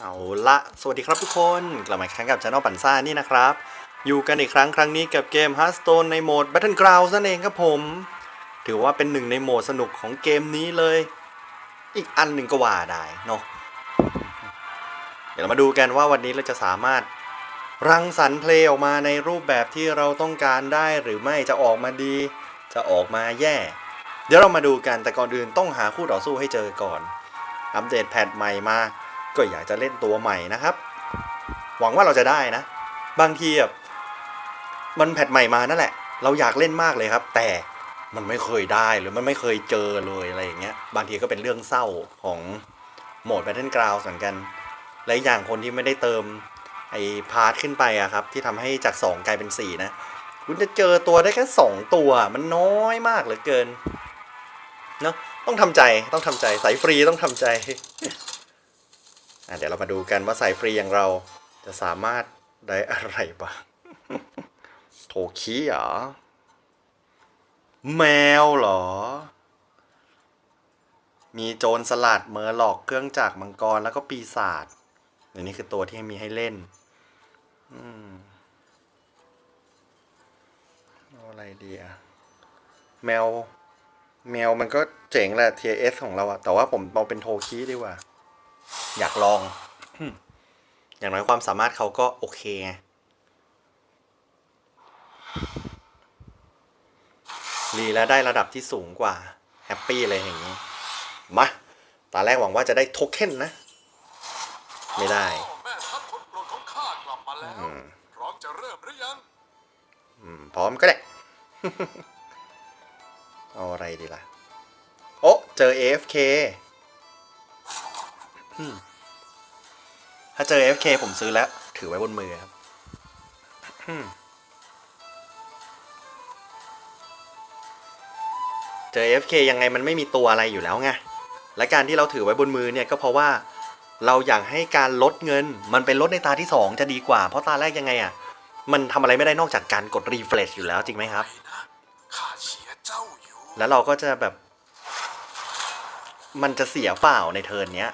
เอาละสวัสดีครับทุกคนกลับมาอีกครั้งกับช anel ปั่นซ่านี่นะครับ อยู่กันอีกครั้งครั้งนี้กับเกม Hearthstone ในโหมด Battlegrounds นั่นเองครับผม ถือว่าเป็นหนึ่งในโหมดสนุกของเกมนี้เลย อีกอันหนึ่งก็ว่าได้เนาะเดี๋ยวเรามาดูกันว่าวันนี้เราจะสามารถ รังสรรค์เพลงออกมาในรูปแบบที่เราต้องการได้หรือไม่จะออกมาดี จะออกมาแย่ เดี๋ยวเรามาดูกันแต่ก่อนอื่นต้องหาคู่ต่อสู้ให้เจอก่อน อัปเดตแพทใหม่มา ก็อยากจะเล่นตัวใหม่นะครับ หวังว่าเราจะได้นะ บางทีแบบมันแพทใหม่มานั่นแหละ เราอยากเล่นมากเลยครับ แต่มันไม่เคยได้หรือมันไม่เคยเจอเลยอะไรอย่างเงี้ย บางทีก็เป็นเรื่องเศร้าของโหมด Battleground เหมือนกัน และอีกอย่างคนที่ไม่ได้เติมไอ้พาร์ทขึ้นไปอะครับ ที่ทำให้จาก 2 กลายเป็น 4 นะ คุณจะเจอตัวได้แค่ 2 ตัวมันน้อยมากเหลือเกินเนาะต้องทำใจต้องทำใจสายฟรีต้องทำใจ เดี๋ยวเรามาดูกันว่าสายฟรีอย่างเราจะสามารถได้อะไรบ้างโทคีเหรอ แมวเหรอ มีโจรสลัดเมอร์หลอกเครื่องจักรมังกรแล้วก็ปีศาจอันนี้คือตัวที่มีให้เล่นอืมอะไรดีอะแมว แมวมันก็เจ๋งแหละ TS ของเราอะแต่ว่าผมเอาเป็นโทคีดีกว่า อยากลอง อย่างน้อยความสามารถเขาก็โอเคไงรีแล้วได้ระดับที่สูงกว่า แฮปปี้เลยอย่างนี้ มาตอนแรกหวังว่าจะได้โทเค็นนะ ไม่ได้แม่ทัพคนโปรดของข้ากลับมาแล้วอืมพร้อมจะเริ่มหรือยังอืมพร้อมก็ได้เอาอะไรดีล่ะ โอ้เจอ AFK อืม ถ้าเจอ AFK ผมซื้อแล้ว ถือไว้บนมือครับอืมเจอ AFK ยังไงมันไม่มีตัวอะไรอยู่แล้วไง และการที่เราถือไว้บนมือเนี่ยก็เพราะว่าเราอยากให้การลดเงิน มันเป็นลดในตาที่ 2 จะดีกว่า เพราะตาแรกยังไงอะ่ะ มันทำอะไรไม่ได้นอกจากการกดรีเฟรชอยู่แล้วจริงไหมครับไปนะข้าเชียร์เจ้าอยู่แล้วเราก็จะแบบ มันจะเสียเปล่าในเทิร์นเนี้ย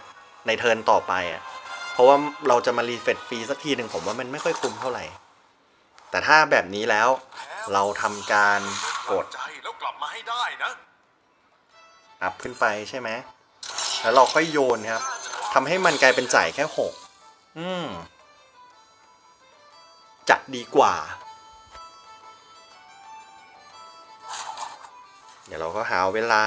ในเทิร์นต่อไปอะ่ะเพราะว่าเราจะมารีเฟรชฟรีสักทีหนึ่งผมว่ามันไม่ค่อยคุ้มเท่าไหร่ แต่ถ้าแบบนี้แล้วเราทำการกด ใจแล้วกลับมาให้ได้นะอัพขึ้นไปใช่ไหม แล้วเราค่อยโยนครับ ทำให้มันกลายเป็นจ่ายแค่หก อืมจะดีกว่า เดี๋ยวเราก็หาเวลา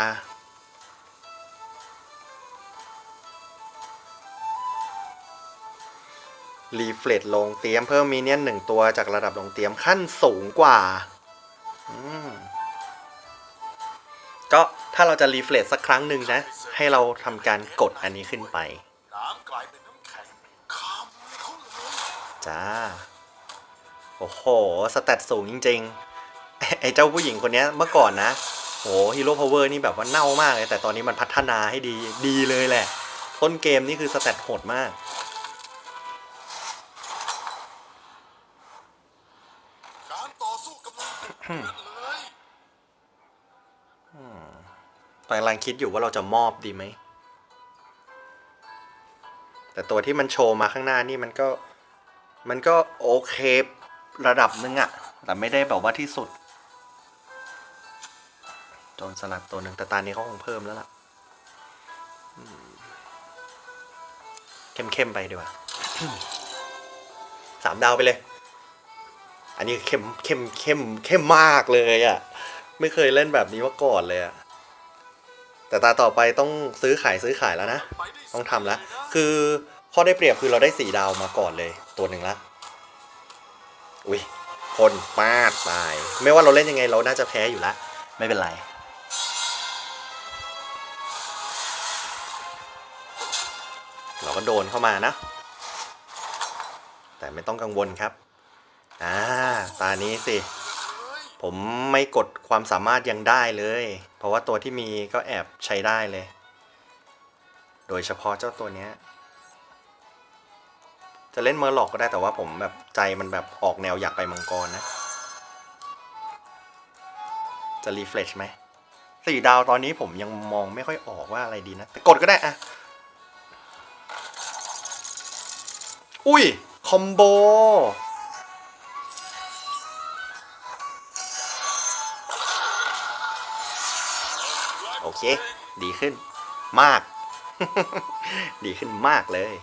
รีเฟลตลงเตียมเพิ่มมีเนียนหนึ่งตัวจากระดับลงเตียมขั้นสูงกว่าก็ถ้าเราจะรีเฟรชสักครั้งหนึ่งนะ ให้เราทำการกดอันนี้ขึ้นไปจ้า โอ้โห สแตทสูงจริง ๆ ไอ้เจ้าผู้หญิงคนนี้เมื่อก่อนนะโหฮีโร่พาวเวอร์นี่แบบว่าเน่ามากเลย แต่ตอนนี้มันพัฒนาให้ดีดีเลยแหละ ต้นเกมนี่คือสแตทโหดมาก ตอนกำลังคิดอยู่ว่าเราจะมอบดีไหม แต่ตัวที่มันโชว์มาข้างหน้านี่มันก็ มันก็โอเคระดับหนึงอะแต่ไม่ได้แบบว่าที่สุดจนสลัดตัวหนึ่งแต่ตานี้เขาคงเพิ่มแล้วล่ะเข้มๆไปดีกว่าสามดาวไปเลย อันนี้เข้มเข้มเข้มเข้มมากเลยอะไม่เคยเล่นแบบนี้มาก่อนเลยอะแต่ตาต่อไปต้องซื้อขายซื้อขายแล้วนะ ต้องทำแล้ว คือข้อได้เปรียบคือเราได้สีดาวมาก่อนเลย ตัวหนึ่งละ อุ้ยคนมาดตาย ไม่ว่าเราเล่นยังไงเราน่าจะแพ้อยู่ล้วไม่เป็นไรเราก็โดนเข้ามานะ แต่ไม่ต้องกังวลครับ อ่า ตานี้สิ ผมไม่กดความสามารถยังได้เลย เพราะว่าตัวที่มีก็แอบใช้ได้เลย โดยเฉพาะเจ้าตัวเนี้ย จะเล่นเมอร์หลอกก็ได้แต่ว่าผมแบบใจมันแบบออกแนวอยากไปมังกรนะ จะรีเฟรชไหมสี่ดาวตอนนี้ผมยังมองไม่ค่อยออกว่าอะไรดีนะ แต่กดก็ได้อะอุ้ย คอมโบ เค ดีขึ้น มาก ดีขึ้นมากเลย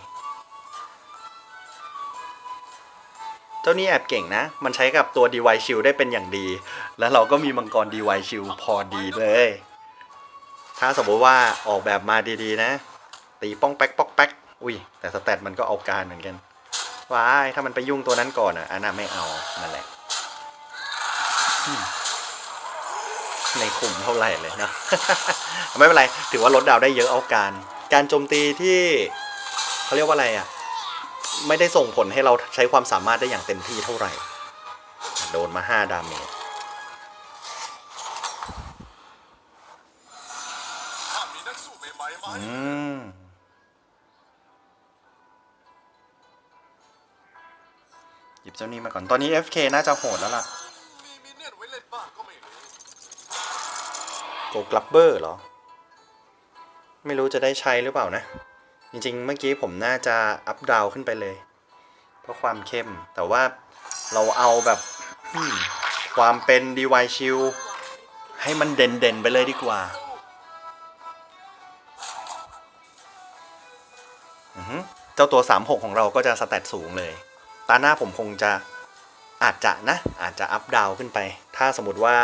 เจ้านี่แอบเก่งนะ มันใช้กับตัว DY Shield ได้เป็นอย่างดี แล้วเราก็มีมังกร DY Shield พอดีเลย ถ้าสมมติว่าออกแบบมาดีๆนะ ตีป้องแป๊กป้องแป๊กอุ้ย แต่สแตทมันก็เอาการเหมือนกันว้ายถ้ามันไปยุ่งตัวนั้นก่อนอะอันน่ะไม่เอานั่นแหละ ในขุมเท่าไหร่เลยนะ ไม่เป็นไร ถือว่าลดดาวได้เยอะเอาการ การโจมตีที่เขาเรียกว่าอะไรอะ ไม่ได้ส่งผลให้เราใช้ความสามารถได้อย่างเต็มที่เท่าไหร่ โดนมา5ดาเมจหม่ๆไหมอืมหยิบเจ้านี้มาก่อน ตอนนี้ FK น่าจะโหดแล้วล่ะ มีมีเนียนไว้เล่นบ้างก็ไม่รู้ โกกลับเบอร์เหรอ ไม่รู้จะได้ใช้หรือเปล่านะ จริงๆ เมื่อกี้ผมน่าจะอัพดาวขึ้นไปเลย เพราะความเข้ม แต่ว่าเราเอาแบบความเป็น DY Shield ให้มันเด่นๆ ไปเลยดีกว่าเจ้าตัว 36 ของเราก็จะสแตทสูงเลย ตาหน้าผมคงจะอาจจะนะ อาจจะอัพดาวขึ้นไป ถ้าสมมติว่า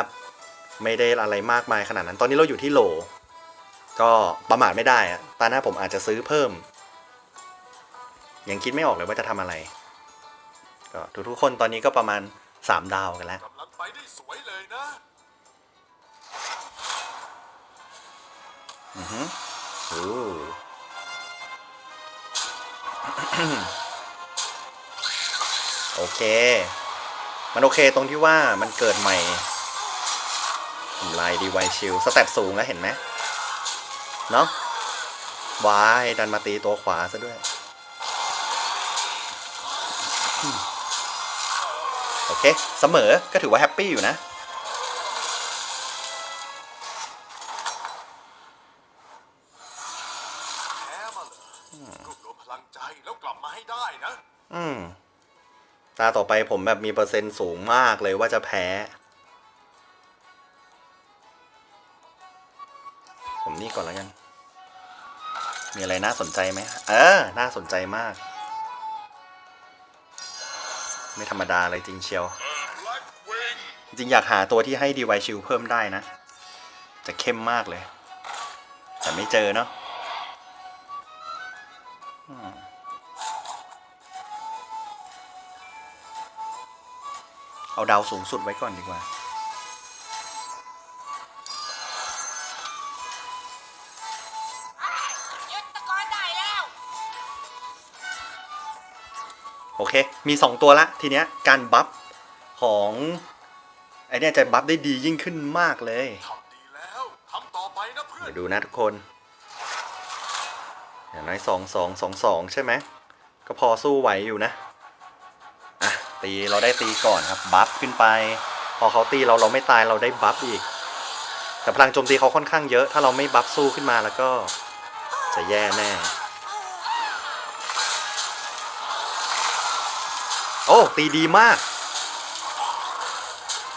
ไม่ได้อะไรมากมายขนาดนั้น ตอนนี้เราอยู่ที่โหลก็ประมาทไม่ได้อะตอนหน้าผมอาจจะซื้อเพิ่ม ยังคิดไม่ออกเลยว่าจะทำอะไร ก็ทุกๆคนตอนนี้ก็ประมาณ 3 ดาวกันแล้ว กำลังไปได้สวยเลยนะ อือฮึโอ้โอเค มันโอเคตรงที่ว่ามันเกิดใหม่ ทำลายดีไวชิลสแตทสูงแล้วเห็นไหมเนาะวายดันมาตีตัวขวาซะด้วยอืมโอเค เสมอก็ถือว่าแฮปปี้อยู่นะ แพ้มาเหรอรวบรวมพลังใจแล้วกลับมาให้ได้นะ อืม ตาต่อไปผมแบบมีเปอร์เซ็นต์สูงมากเลยว่าจะแพ้ นี่ก่อนแล้วกัน มีอะไรน่าสนใจไหมเออ น่าสนใจมาก ไม่ธรรมดาเลยจริงเชียว จริงอยากหาตัวที่ให้ดีไวชิลเพิ่มได้นะ จะเข้มมากเลย แต่ไม่เจอเนาะเอาดาวสูงสุดไว้ก่อนดีกว่า เค มี 2 ตัวละ ทีเนี้ยการบัฟของไอเนี้ยจะบัฟได้ดียิ่งขึ้นมากเลยทำดีแล้วทำต่อไปนะเพื่อนเดี๋ยวดูนะทุกคน อย่างน้อยสองสองสองสองใช่ไหม ก็พอสู้ไหวอยู่นะ อะ ตีเราได้ตีก่อนครับ บัฟขึ้นไป พอเขาตีเราเราไม่ตายเราได้บัฟอีก แต่พลังโจมตีเขาค่อนข้างเยอะ ถ้าเราไม่บัฟสู้ขึ้นมาแล้วก็จะแย่แน่ โอ้ตีดีมาก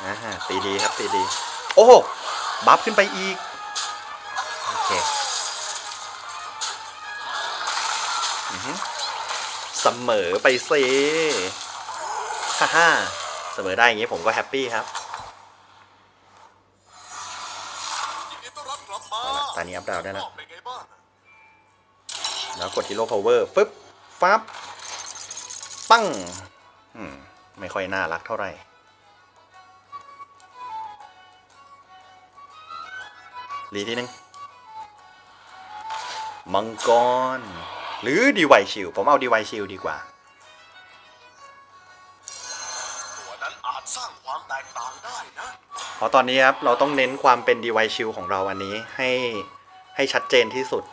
อ่าฮะตีดีครับตีดี โอ้บัฟขึ้นไปอีก โอเคอือหือเสมอไปเซฮ่าฮ่าเสมอได้อย่างงี้ผมก็แฮปปี้ครับตอนนี้อัพดาวได้แล้วแล้วกดฮีโร่พาวเวอร์ฟึบ ฟับ ปั้ง ไม่ค่อยน่ารักเท่าไหร่รีทีนึง มังกร หรือดีไวชิลผมเอาดีไวชิลดีกว่า ตัวนั้นอาจสร้างความแตกต่างได้นะเพราะตอนนี้ครับ เราต้องเน้นความเป็น device shield ของเราอันนี้ให้ให้ชัดเจนที่สุด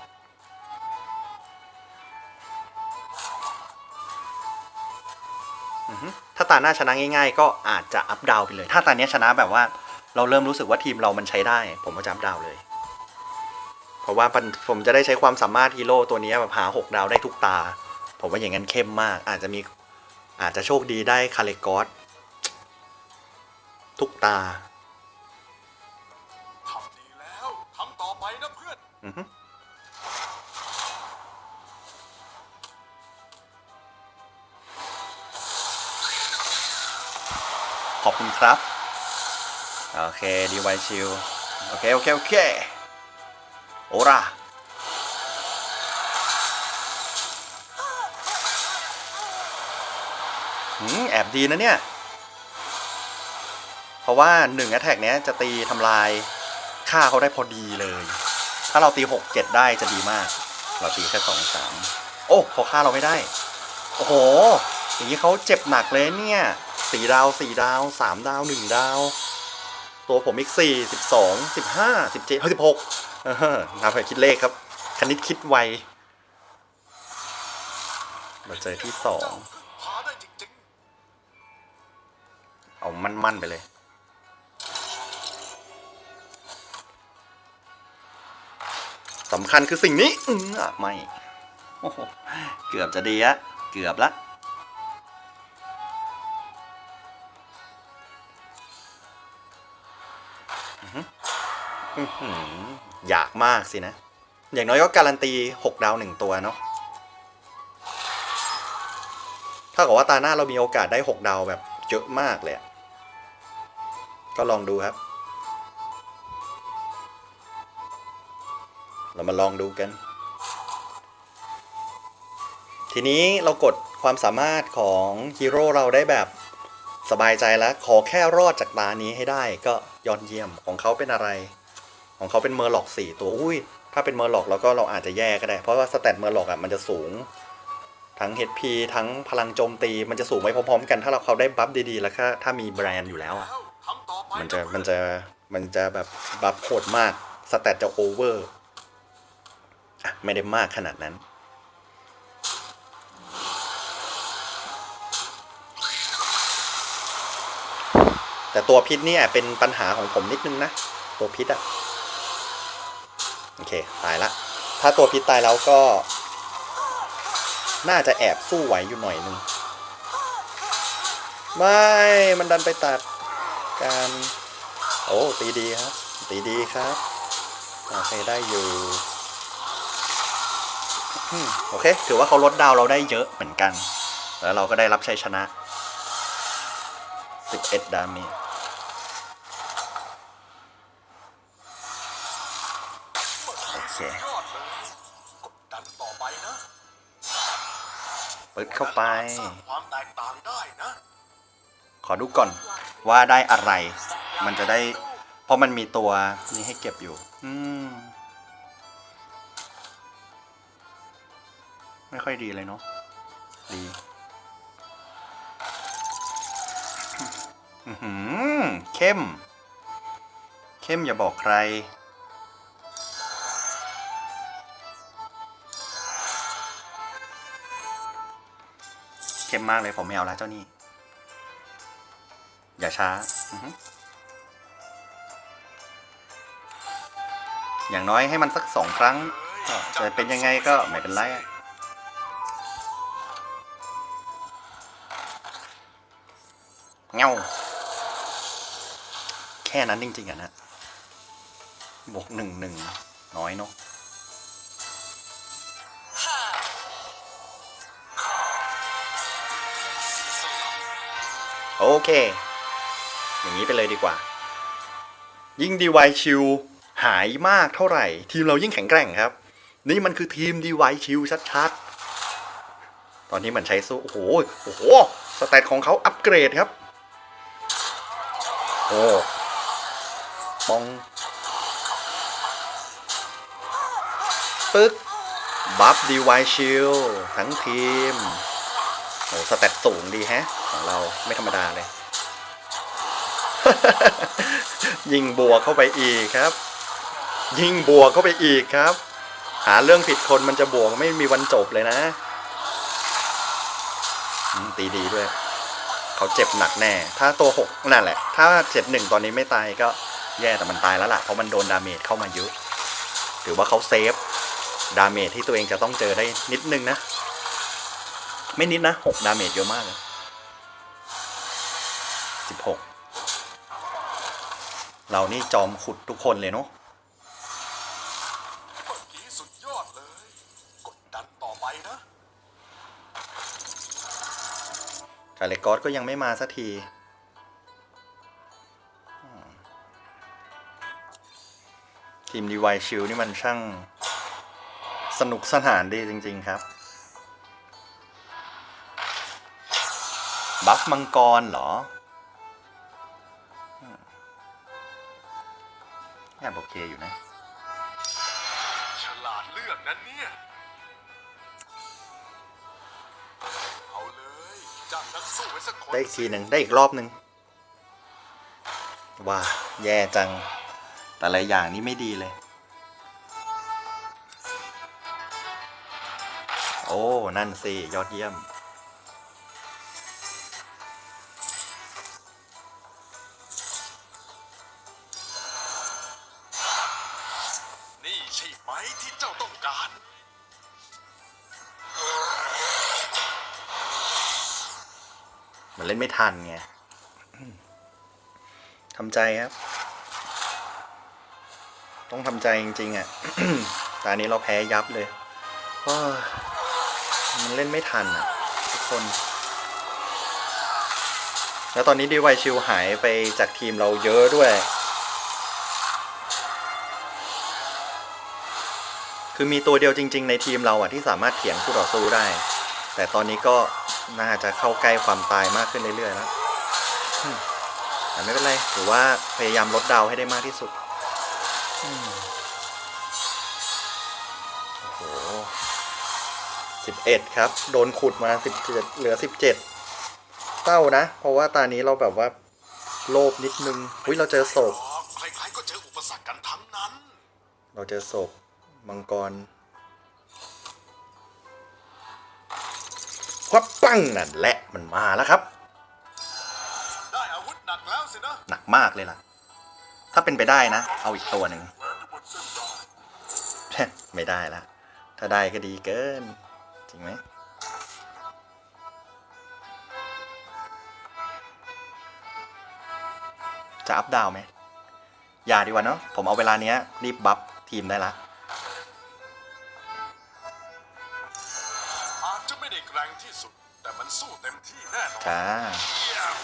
ตาหน้าชนะง่ายๆ ก็อาจจะอัพดาวไปเลย ถ้าตาเนี้ยชนะแบบว่า เราเริ่มรู้สึกว่าทีมเรามันใช้ได้ ผมก็จะอัพดาวเลย เพราะว่ามันผมจะได้ใช้ความสามารถฮีโร่ตัวเนี้ยแบบหาหกดาวได้ทุกตา ผมว่าอย่างนั้นเข้มมาก อาจจะมีอาจจะโชคดีได้คาเลกอสทุกตาทำดีแล้วทำต่อไปนะเพื่อน อือฮึขอบคุณครับ โอเคดีไวชิลโอเค โอเค โอเค โอราหืมแอบดีนะเนี่ย เพราะว่าหนึ่งแอ t แทกเนี้ยจะตีทำลายฆ่าเขาได้พอดีเลย ถ้าเราตีหกเจ็ดได้จะดีมาก เราตีแค่สองสามโอ้เขาฆ่าเราไม่ได้ โอ้โห อย่างนี้เขาเจ็บหนักเลยเนี่ย สี่ดาวสี่ดาวสามดาวหนึ่งดาว ตัวผมอีกสี่สิบสองสิบห้าสิบเจ็ดสิบหกนับไปคิดเลขครับ คณิตคิดไวเราเจอที่สองพาได้จริงเอามั่นๆไปเลยสำคัญคือสิ่งนี้อือไม่ เกือบจะดีอะเกือบละ อยากมากสินะ อย่างน้อยก็การันตี 6 ดาวหนึ่งตัวเนาะถ้ากับว่าตาหน้าเรามีโอกาสได้ 6 ดาวแบบเยอะมากเลยก็ลองดูครับ เรามาลองดูกัน ทีนี้เรากดความสามารถของฮีโร่เราได้แบบสบายใจแล้ว ขอแค่รอดจากตานี้ให้ได้ก็ยอดเยี่ยมของเขาเป็นอะไร ของเขาเป็นเมอร์ล็อกสี่ตัวอุ้ยถ้าเป็นเมอร์ล็อกแล้วก็เราอาจจะแย่ก็ได้ เพราะว่าสแตทเมอร์ล็อกอะมันจะสูง ทั้ง HP ทั้งพลังโจมตีมันจะสูงไปพร้อมๆ กัน ถ้าเราเขาได้บัฟดีๆ แล้วก็ถ้ามีแบรนด์อยู่แล้วอะมันจะมันจะมันจะแบบบัฟโหดมากสแตทจะโอเวอร์อะไม่ได้มากขนาดนั้นแต่ตัวพิษเนี่ยเป็นปัญหาของผมนิดนึงนะ ตัวพิษอะ โอเค ตายละ ถ้าตัวพิษตายแล้วก็ น่าจะแอบสู้ไหวอยู่หน่อยนึง ไม่ มันดันไปตัดการ โอ้ ตีดีครับ ตีดีครับ โอเค ได้อยู่โอเค ถือว่าเขาลดดาวเราได้เยอะเหมือนกัน แล้วเราก็ได้รับชัยชนะ 11 ดาเมจ โอเคยอดเลยกดดันต่อไปนะเปิดเข้าไปสร้างความแตกต่างได้นะขอดูก่อนว่าได้อะไร มันจะได้ เพราะมันมีตัวนี้ให้เก็บอยู่ อืม ไม่ค่อยดีเลยเนาะดีอือหือเข้ม เข้มอย่าบอกใคร เข้มมากเลยผมไม่เอาล้วเจ้านี่ อย่าช้า อย่างน้อยให้มันสักสองครั้งจะเป็นยังไงก็ไม่เป็นไรเงาแค่นั้นจริงๆอะนะ บวกหนึ่งหนึ่งน้อยเนาะ เค อย่างนี้ไปเลยดีกว่า ยิ่งดีวายชิวหายมากเท่าไหร่ ทีมเรายิ่งแข็งแกร่งครับ นี่มันคือทีมดีวายชิวชัดๆ ตอนนี้มันใช้สู้โอ้โหโอ้โหสเตตของเขาอัปเกรดครับโอ้ปองปึ๊ก บัฟดีวายชิลทั้งทีม โอ้สเตตสูงดีแฮะ ของเราไม่ธรรมดาเลย ยิงบวกเข้าไปอีกครับ ยิงบวกเข้าไปอีกครับ หาเรื่องผิดคนมันจะบวกไม่มีวันจบเลยนะตีดีด้วย เขาเจ็บหนักแน่ ถ้าตัวหกนั่นแหละ ถ้าเจ็ดหนึ่งตอนนี้ไม่ตายก็แย่แต่มันตายแล้วล่ะ เพราะมันโดนดาเมจเข้ามาเยอะ ถือว่าเขาเซฟ ดาเมจที่ตัวเองจะต้องเจอได้นิดนึงนะ ไม่นิดนะหกดาเมจเยอะมากเลยสิบหกเรานี่จอมขุดทุกคนเลยเนาะเมื่อกี้สุดยอดเลยกดดันต่อไปนะกาเลกอสก็ยังไม่มาสักทีอืมทีมดีวายชิลนี่มันช่าง สนุกสนานดีจริง ๆ ครับ บัฟมังกรเหรออืมแอบโอเคอยู่นะ ฉลาดเลือกนั้นเนี่ย เอาเลยจ้างนักสู้ไว้สักคนได้อีกทีหนึ่งได้อีกรอบหนึ่งว้าแย่จัง แต่ละอย่างนี่ไม่ดีเลย โอ้ นั่นสิ ยอดเยี่ยม ทันไงทำใจครับ ต้องทำใจจริงๆอะตอนนี้เราแพ้ยับเลยโอ้ยมันเล่นไม่ทันอะ ทุกคน แล้วตอนนี้ดีไวชิลหายไปจากทีมเราเยอะด้วย คือมีตัวเดียวจริง ๆ ในทีมเราอะที่สามารถเถียงคู่ต่อสู้ได้ แต่ตอนนี้ก็ น่าจะเข้าใกล้ความตายมากขึ้นเรื่อยๆแล้วอืมแต่ไม่เป็นไรถือว่าพยายามลดดาวให้ได้มากที่สุดอืมโอ้โหสิบเอ็ดครับ โดนขุดมาสิบเจ็ดเหลือสิบเจ็ดเศร้านะ เพราะว่าตอนนี้เราแบบว่า โลภนิดนึงอุ้ยเราเจอศพใครๆก็เจออุปสรรคกันทั้งนั้น เราเจอศพมังกร ควับปั้งนั่นแหละมันมาแล้วครับ ได้อาวุธหนักแล้วสินะหนักมากเลยล่ะ ถ้าเป็นไปได้นะ เอาอีกตัวหนึ่งแหวนอยู่บนเส้นได้ไม่ได้ละ ถ้าได้ก็ดีเกิน จริงไหมจะอัพดาวน์ไหม อย่าดีกว่าเนาะผมเอาเวลาเนี้ย รีบบัฟทีมได้ละ มันสู้เต็มที่แน่นอนจ้าเยี่ยม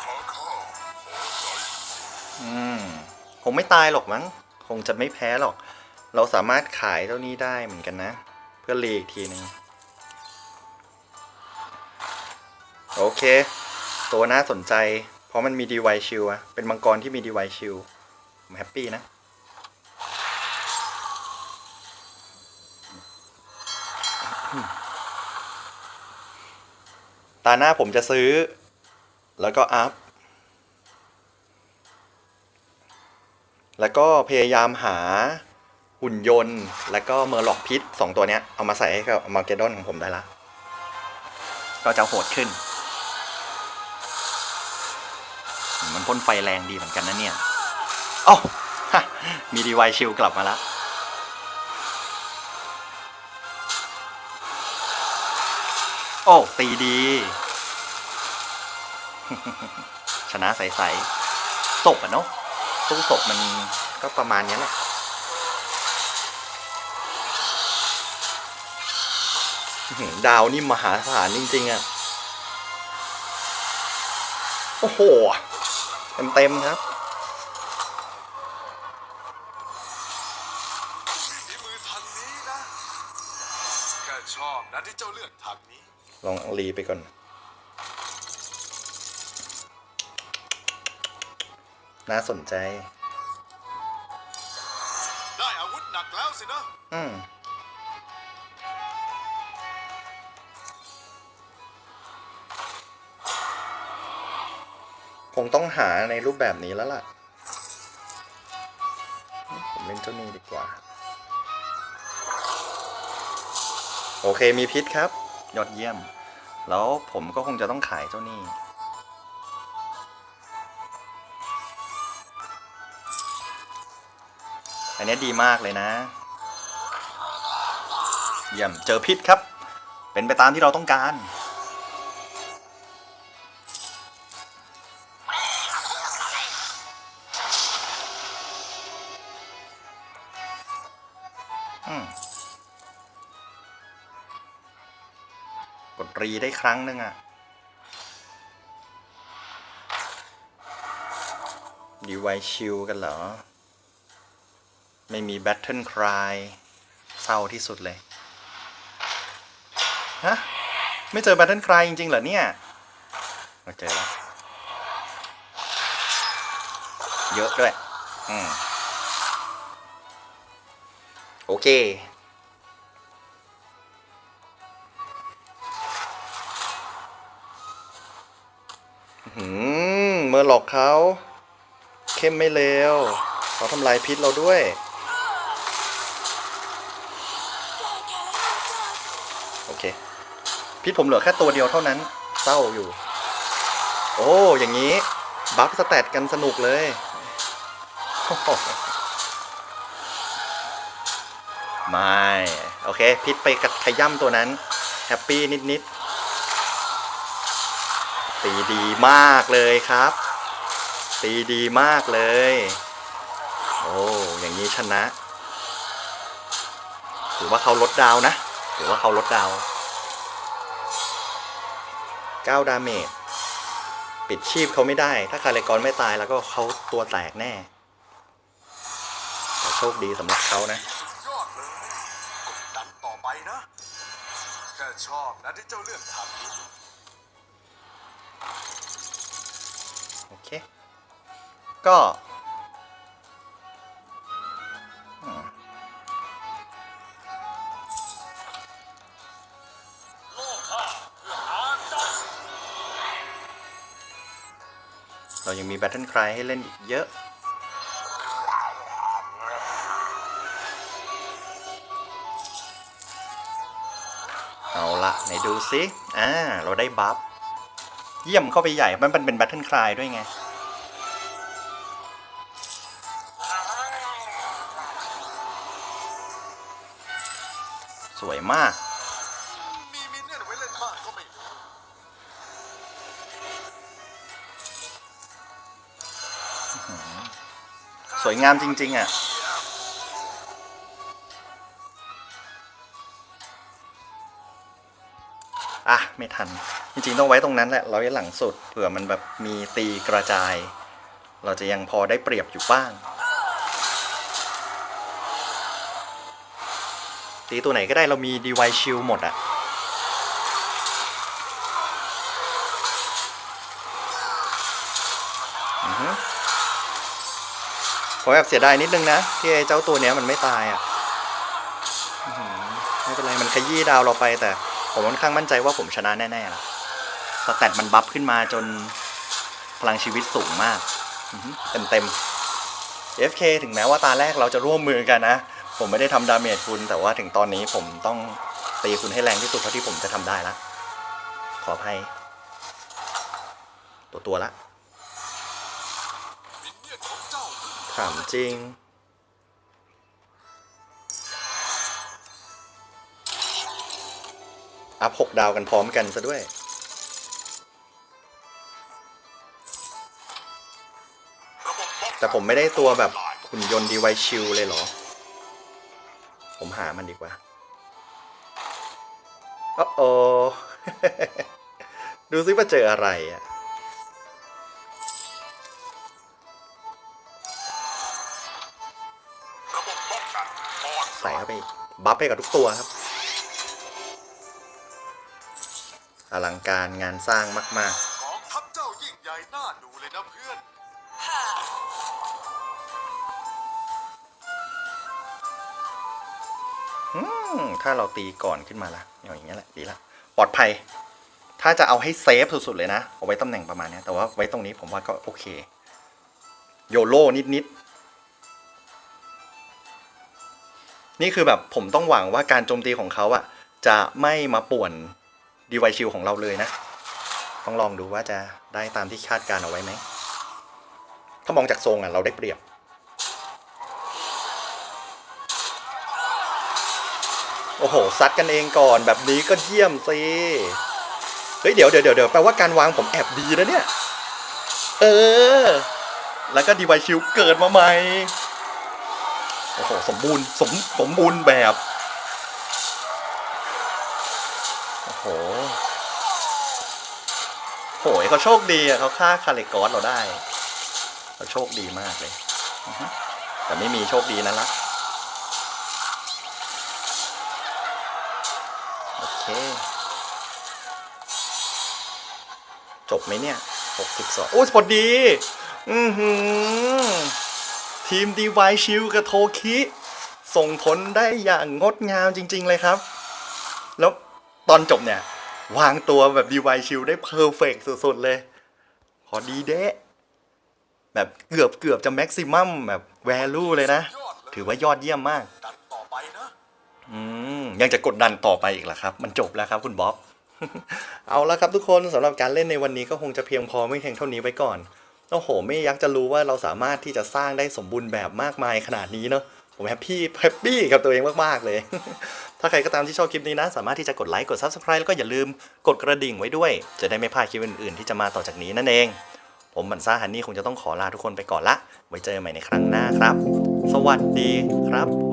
ขอข้าขอใจอืม คงไม่ตายหรอกมั้ง คงจะไม่แพ้หรอก เราสามารถขายเท่านี้ได้เหมือนกันนะ เพื่อรีอีกทีหนึ่งโอเค ตัวน่าสนใจ เพราะมันมีดีไวชิลอะเป็นมังกรที่มีดีไวชิลผมแฮปปี้นะาหน้าผมจะซื้อ แล้วก็อัพ แล้วก็พยายามหาหุ่นยนต์ แล้วก็เมอร์ล็อกพิษสองตัวเนี้ย เอามาใส่ให้กับมาเกดอนของผมได้ละ ก็จะโหดขึ้น มันพ่นไฟแรงดีเหมือนกันนะเนี่ยอ๋อฮะมีดีไวชิลกลับมาแล้ว โอ้ ตีดี ชนะใสๆศพอะเนาะสู้ศพมันก็ประมาณนี้ยแหละดาวนี่มหาศาลจริง ๆอะโอ้โห เต็ม ๆ ครับฝีมือทางนี้นะแค่ชอบนะที่เจ้าเลือกทางนี้ ลองรีไปก่อน น่าสนใจ ได้อาวุธหนักแล้วสินะอืมคงต้องหาในรูปแบบนี้แล้วล่ะ ผมเล่นเจ้านี้ดีกว่า โอเคมีพิษครับ ยอดเยี่ยม แล้วผมก็คงจะต้องขายเจ้านี่อันนี้ดีมากเลยนะ เยี่ยม เจอพิษครับ เป็นไปตามที่เราต้องการ อืม กดรีได้ครั้งหนึ่งอะดีไวชิลกันเหรอ ไม่มีแบทเทิลครายเศร้าที่สุดเลย ฮะ ไม่เจอแบทเทิลครายจริงๆเหรอเนี่ยเราเจอแล้ว เยอะด้วย อืม โอเค อหลอกเขาเข้มไม่เลวเขาทำลายพิษเราด้วย โอเค พิษผมเหลือแค่ตัวเดียวเท่านั้นเศร้าอยู่ โอ้อย่างนี้ บัฟสแตทกันสนุกเลย ไม่ โอเค พิษไปกัดขย่ำตัวนั้น แฮปปี้นิดๆตีดีมากเลยครับ ตีดีมากเลย โอ้อย่างนี้ชนะถือว่าเขาลดดาวนะถือว่าเขาลดดาว9ดาเมจปิดชีพเขาไม่ได้ ถ้าคาเลกอนไม่ตายแล้วก็เขาตัวแตกแน่ แต่โชคดีสำหรับเขานะยอดเลยกดดันต่อไปนะแค่ชอบนะที่เจ้าเลือกทางนี้โอเค ก็อืมโลกข้าเพื่ออาดัสเรายังมีแบทเทิลครายให้เล่นอีกเยอะ เอาละไหนดูซิ อ่า เราได้บัฟ เยี่ยมเข้าไปใหญ่ มันเป็นแบทเทิลคลายด้วยไง มาก มีมินเนี่ยนไว้เล่นมากก็ไม่รู้สวยงามจริง ๆ อะ อะ ไม่ทัน จริง ๆ ต้องไว้ตรงนั้นแหละ เราไว้หลังสุด เผื่อมันแบบมีตีกระจาย เราจะยังพอได้เปรียบอยู่บ้าง ตีตัวไหนก็ได้เรามีดีไวชิลหมดอะผมแอบเสียดายนิดนึงนะ ที่ไอ้เจ้าตัวเนี้ยมันไม่ตายอะไม่เป็นไร มันขยี้ดาวเราไปแต่ ผมค่อนข้างมั่นใจว่าผมชนะแน่ๆล่ะสแตทมันบัฟขึ้นมาจนพลังชีวิตสูงมาก เต็มๆ FK ถึงแม้ว่าตาแรกเราจะร่วมมือกันนะ ผมไม่ได้ทำดาเมจคุณแต่ว่าถึงตอนนี้ผมต้องตีคุณให้แรงที่สุดเท่าที่ผมจะทำได้ละ ขออภัย ตัวตัวละของเจ้าถามจริง อัพหกดาวกันพร้อมกันซะด้วยแต่ผมไม่ได้ตัวแบบหุ่นยนต์ดีไวชิลเลยเหรอ ผมหามันดีกว่าโอ้โอดูซิว่าเจออะไรอะระใส่เข้าไป บัฟให้กับทุกตัวครับ อลังการงานสร้างมากก ถ้าเราตีก่อนขึ้นมาละอย่างเงี้ยแหละดีละปลอดภัย ถ้าจะเอาให้เซฟสุดๆเลยนะเอาไว้ตำแหน่งประมาณเนี้ยแต่ว่าไว้ตรงนี้ผมว่าก็โอเค โยโล่นิดๆ นี่คือแบบผมต้องหวังว่าการโจมตีของเขาอะจะไม่มาป่วนดีไวชิลของเราเลยนะ ต้องลองดูว่าจะได้ตามที่คาดการเอาไว้ไหมถ้ามองจากทรงอะเราได้เปรียบ โอ้โหซัดกันเองก่อนแบบนี้ก็เยี่ยมสิเฮ้ยเดี๋ยวเดี๋ยวเดี๋ยวแปลว่าการวางผมแอบดีนะเนี่ย เออ แล้วก็ดีไวชิลเกิดมาใหม่โอ้โหสมบูรณ์สมสมบูรณ์แบบโอ้โหโหยเขาโชคดีอะเขาฆ่าคาเลกอสเราได้เขาโชคดีมากเลยแต่ไม่มีโชคดีนั่นละ จบไหมเนี่ย62โอ้ยพอดี อือหือ ทีมดีไวชิลกับโทคิ ส่งผลได้อย่างงดงามจริง ๆ เลยครับ แล้วตอนจบเนี่ย วางตัวแบบดีไวชิลได้เพอร์เฟกสุด ๆ เลย พอดีเดะแบบเกือบเกือบจะแม็กซิมัมแบบแวลูเลยนะยอดเลยถือว่ายอดเยี่ยมมากดันต่อไปนะอืม ยังจะกดดันต่อไปอีกเหรอครับ มันจบแล้วครับคุณบ๊อบ เอาละครับทุกคนสำหรับการเล่นในวันนี้ก็คงจะเพียงพอไม่เพียงเท่านี้ไว้ก่อนโอ้โห ไม่อยักจะรู้ว่าเราสามารถที่จะสร้างได้สมบูรณ์แบบมากมายขนาดนี้เนาะผมแฮปปี้แฮปปี้กับตัวเองมาก ๆ เลย ถ้าใครก็ตามที่ชอบคลิปนี้นะ สามารถที่จะกดไลค์กด Subscribe แล้วก็อย่าลืมกดกระดิ่งไว้ด้วย จะได้ไม่พลาดคลิปอื่น ๆ ที่จะมาต่อจากนี้นั่นเอง ผมบันซ่าฮันนี่คงจะต้องขอลาทุกคนไปก่อนละ ไว้เจอกันใหม่ในครั้งหน้าครับ สวัสดีครับ